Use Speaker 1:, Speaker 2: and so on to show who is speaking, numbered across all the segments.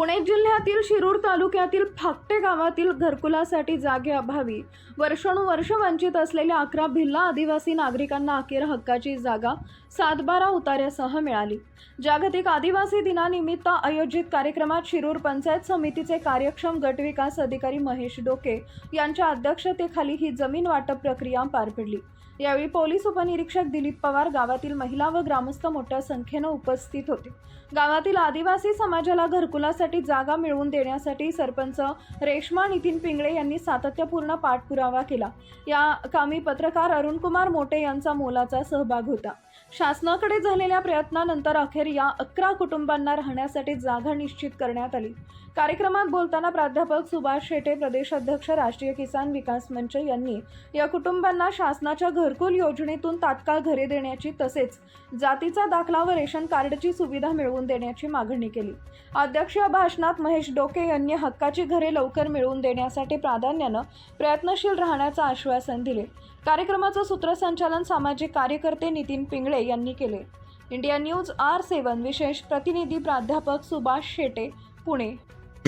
Speaker 1: पुणे जिल्ह्यातील शिरूर तालुक्यातील फाकटे गावातील घरकुलासाठी जागेअभावी वर्षानुवर्ष वंचित असलेल्या अकरा भिल्ला आदिवासी नागरिकांना अखेर हक्काची जागा सातबारा उतार्यासह मिळाली. जागतिक आदिवासी दिनानिमित्त आयोजित कार्यक्रमात शिरूर पंचायत समितीचे कार्यक्षम गटविकास अधिकारी महेश डोके यांच्या अध्यक्षतेखाली ही जमीन वाटप प्रक्रिया पार पडली. यावेळी पोलीस उपनिरीक्षक दिलीप पवार गावातील महिला व ग्रामस्थ मोठ्या संख्येनं उपस्थित होते. गावातील आदिवासी समाजाला घरकुलासाठी जागा मिळवून देण्यासाठी सरपंच रेश्मा नितीन पिंगळे यांनी सातत्यपूर्ण पाठपुरावा केला. या कामी पत्रकार अरुणकुमार मोटे यांचा मोलाचा सहभाग होता. शासनाकडे झालेल्या प्रयत्नानंतर अखेर या अकरा कुटुंबांना राहण्यासाठी जागा निश्चित करण्यात आली. कार्यक्रमात बोलताना प्राध्यापक सुभाष शेटे प्रदेशाध्यक्ष राष्ट्रीय किसान विकास मंच यांनी या कुटुंबांना शासनाच्या घरकुल योजनेतून तात्काळ घरे देण्याची तसेच जातीचा दाखला व रेशन कार्डची सुविधा मिळवून देण्याची मागणी केली. अध्यक्षीय भाषणात महेश डोके यांनी हक्काची घरे लवकर मिळवून देण्यासाठी प्राधान्यानं प्रयत्नशील राहण्याचं आश्वासन दिले. कार्यक्रमाचं सूत्रसंचालन सामाजिक कार्यकर्ते नितीन पिंगळे यांनी केले. इंडिया न्यूज आर सेवन विशेष प्रतिनिधी प्राध्यापक सुभाष शेटे पुणे.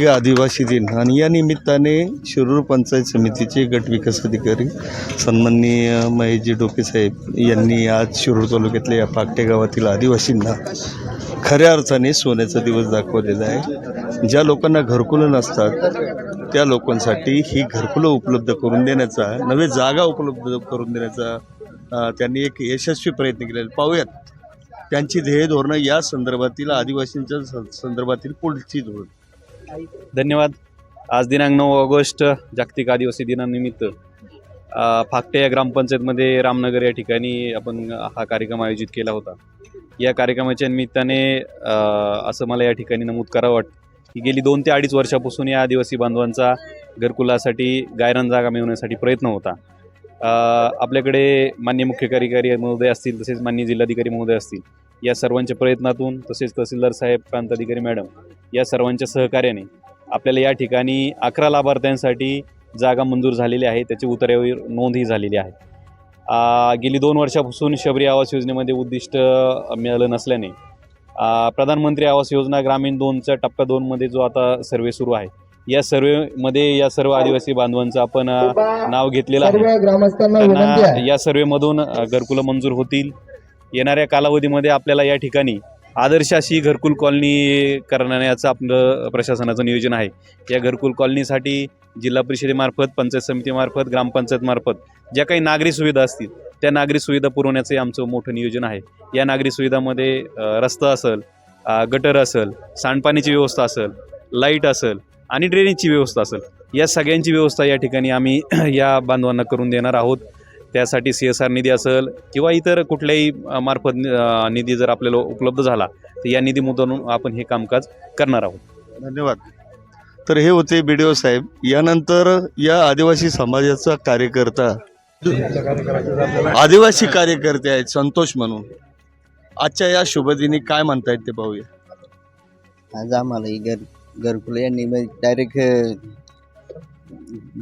Speaker 2: आदिवासी दिन. आणि या निमित्ताने शिरूर पंचायत समितीचे गट विकास अधिकारी सन्माननीय महेशजी डोके साहेब यांनी आज शिरूर तालुक्यातल्या या पाकटे गावातील आदिवासींना खऱ्या अर्थाने सोन्याचा दिवस दाखवलेला आहे. ज्या लोकांना घरकुलं नसतात त्या लोकांसाठी ही घरकुलं उपलब्ध करून देण्याचा नवे जागा उपलब्ध करून देण्याचा त्यांनी एक यशस्वी प्रयत्न केलेला पाहूयात. त्यांची ध्येय धोरणं या संदर्भातील आदिवासींच्या स- संदर्भातील पुढची धोरण.
Speaker 3: धन्यवाद. आज दिनांक नऊ ऑगस्ट जागतिक आदिवासी दिनानिमित्त फाकटे या ग्रामपंचायतमध्ये रामनगर या ठिकाणी आपण हा कार्यक्रम आयोजित केला होता. या कार्यक्रमाच्या निमित्ताने असं मला या ठिकाणी नमूद करावं वाटतं. की गेली दोन ते अडीच वर्षापासून या आदिवासी बांधवांचा घरकुलासाठी गायरान जागा मिळवण्यासाठी प्रयत्न होता. आपल्याकडे मान्य मुख्य कार्यकारी महोदय असतील तसेच मान्य जिल्हाधिकारी महोदय असतील या सर्वांच्या प्रयत्नातून तसेच तहसीलदार साहेब प्रांताधिकारी मॅडम या सर्वांच्या सहकार्याने आपल्याला या ठिकाणी अकरा लाभार्थ्यांसाठी जागा मंजूर झालेली आहे त्याची उतऱ्यावर नोंदही झालेली आहे. गेली दोन वर्षापासून शबरी आवास योजनेमध्ये उद्दिष्ट मिळालं नसल्याने प्रधानमंत्री आवास योजना ग्रामीण दोनच्या टप्प्या दोनमध्ये जो आता सर्वे सुरू आहे. या सर्वेमध्ये या सर्व आदिवासी बांधवांचं आपण नाव घेतलेलं आहे.
Speaker 4: सर्व
Speaker 3: या सर्वेमधून अ, घरकुलं मंजूर होतील. येणाऱ्या कालावधीमध्ये आपल्याला या ठिकाणी आदर्श अशी घरकुल कॉलनी करण्याचं आपलं प्रशासनाचं नियोजन आहे. या घरकुल कॉलनीसाठी जिल्हा परिषदेमार्फत पंचायत समितीमार्फत ग्रामपंचायतमार्फत ज्या काही नागरी सुविधा असतील त्या नागरी सुविधा पुरवण्याचं आमचं मोठं नियोजन आहे. या नागरी सुविधामध्ये रस्ता असेल गटर असेल सांडपाणीची व्यवस्था असेल लाइट असेल आणि ड्रेनेजची व्यवस्था असेल या सगळ्यांची व्यवस्था या ठिकाणी आम्ही या बांधवांना करून देणार आहोत. त्यासाठी सी एस आर निधी असेल किंवा इतर कुठल्याही मार्फत निधी जर आपल्याला उपलब्ध झाला तर या निधीमधून आपण हे कामकाज करणार आहोत.
Speaker 2: धन्यवाद. तर हे होते बी डी ओ साहेब. यानंतर या आदिवासी समाजाचा कार्यकर्ता आदिवासी कार्यकर्ते आहेत संतोष म्हणून. आजच्या या शुभदिनी काय म्हणतायत ते पाहूया.
Speaker 5: आज आम्हाला ही घर घरकुल यांनी डायरेक्ट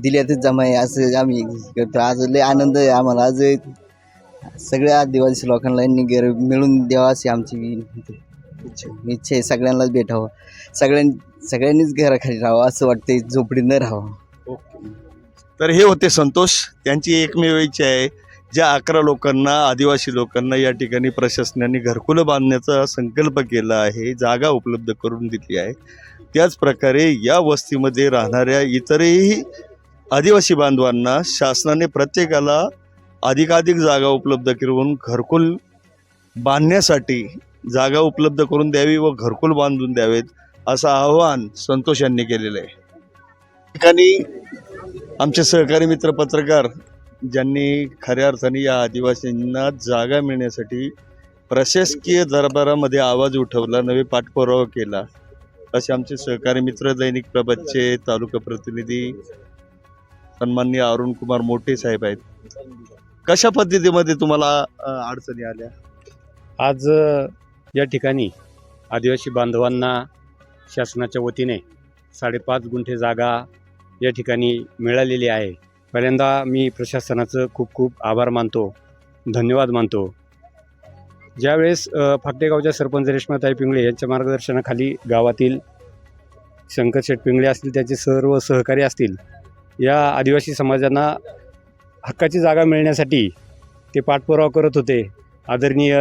Speaker 5: दिल्यातच जमा आहे असं आम्ही करतो. आज लय आनंद आहे आम्हाला. आज सगळ्या आदिवासी लोकांना निगर मिळून द्यावा अशी आमची इच्छा इच्छा आहे सगळ्यांनाच भेटावं. सगळ्यां सगळ्यांनीच घराखाली राहावं असं वाटतंय. झोपडी न राहावं.
Speaker 2: तर हे होते संतोष. त्यांची एकमेव इच्छा आहे. ज्या अकरा लोकांना आदिवासी लोकांना या ठिकाणी प्रशासनाने घरकुलं बांधण्याचा संकल्प केला आहे जागा उपलब्ध करून दिली आहे. त्याच प्रकारे या वस्तीमध्ये राहणाऱ्या इतरही आदिवासी बांधवांना शासनाने प्रत्येकाला अधिकाधिक जागा उपलब्ध करून घरकुल बांधण्यासाठी जागा उपलब्ध करून द्यावी व घरकुल बांधून द्यावेत असं आवाहन संतोष यांनी केलेलं आहे. ठिकाणी आमचे सहकारी मित्र पत्रकार ज्यांनी खऱ्या अर्थाने या आदिवासींना जागा मिळण्यासाठी प्रशासकीय दरबारामध्ये आवाज उठवला नवे पाठपुरावा केला. असे आमचे सहकारी मित्र दैनिक प्रभातचे तालुका प्रतिनिधी सन्माननीय अरुण कुमार मोठे साहेब आहेत. कशा पद्धतीमध्ये तुम्हाला अडचणी आल्या?
Speaker 6: आज या ठिकाणी आदिवासी बांधवांना शासनाच्या वतीने साडेपाच गुंठे जागा या ठिकाणी मिळालेली आहे. पहिल्यांदा मी प्रशासनाचं खूप खूप आभार मानतो धन्यवाद मानतो. ज्यावेळेस फाटेगावच्या सरपंच रेश्माताई पिंगळे यांच्या मार्गदर्शनाखाली गावातील शंकरशेठ पिंगळे असतील त्याचे सर्व सहकारी असतील या आदिवासी समाजांना हक्काची जागा मिळण्यासाठी ते पाठपुरावा करत होते. आदरणीय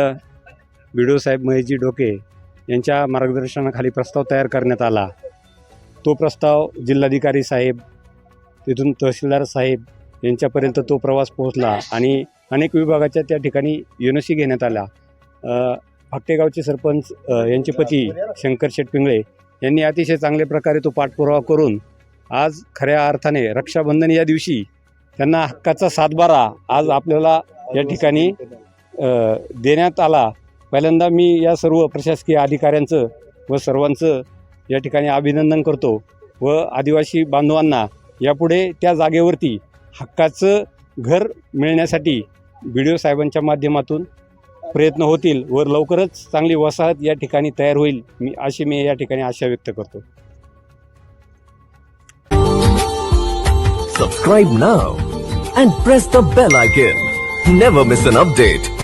Speaker 6: बी डी साहेब महेशजी डोके यांच्या मार्गदर्शनाखाली प्रस्ताव तयार करण्यात आला. तो प्रस्ताव जिल्हाधिकारी साहेब तिथून तहसीलदार साहेब यांच्यापर्यंत तो प्रवास पोहोचला आणि अनेक विभागाच्या त्या ठिकाणी युनसी घेण्यात आल्या अ, फाकटेगावचे सरपंच यांचे पती शंकर शेटपिंगळे यांनी अतिशय चांगल्या प्रकारे तो पाठपुरावा करून आज खऱ्या अर्थाने रक्षाबंधन या दिवशी त्यांना हक्काचा सातबारा आज आपल्याला या ठिकाणी देण्यात आला. पहिल्यांदा मी या सर्व प्रशासकीय अधिकाऱ्यांचं व सर्वांचं या ठिकाणी अभिनंदन करतो व आदिवासी बांधवांना यापुढे त्या जागेवरती हक्काचं घर मिळण्यासाठी बी डी ओ साहेबांच्या माध्यमातून प्रयत्न होतील व लवकरच चांगली वसाहत या ठिकाणी तयार होईल मी अशी मी या ठिकाणी आशा व्यक्त करतो.
Speaker 4: Subscribe now and press the bell icon never miss an update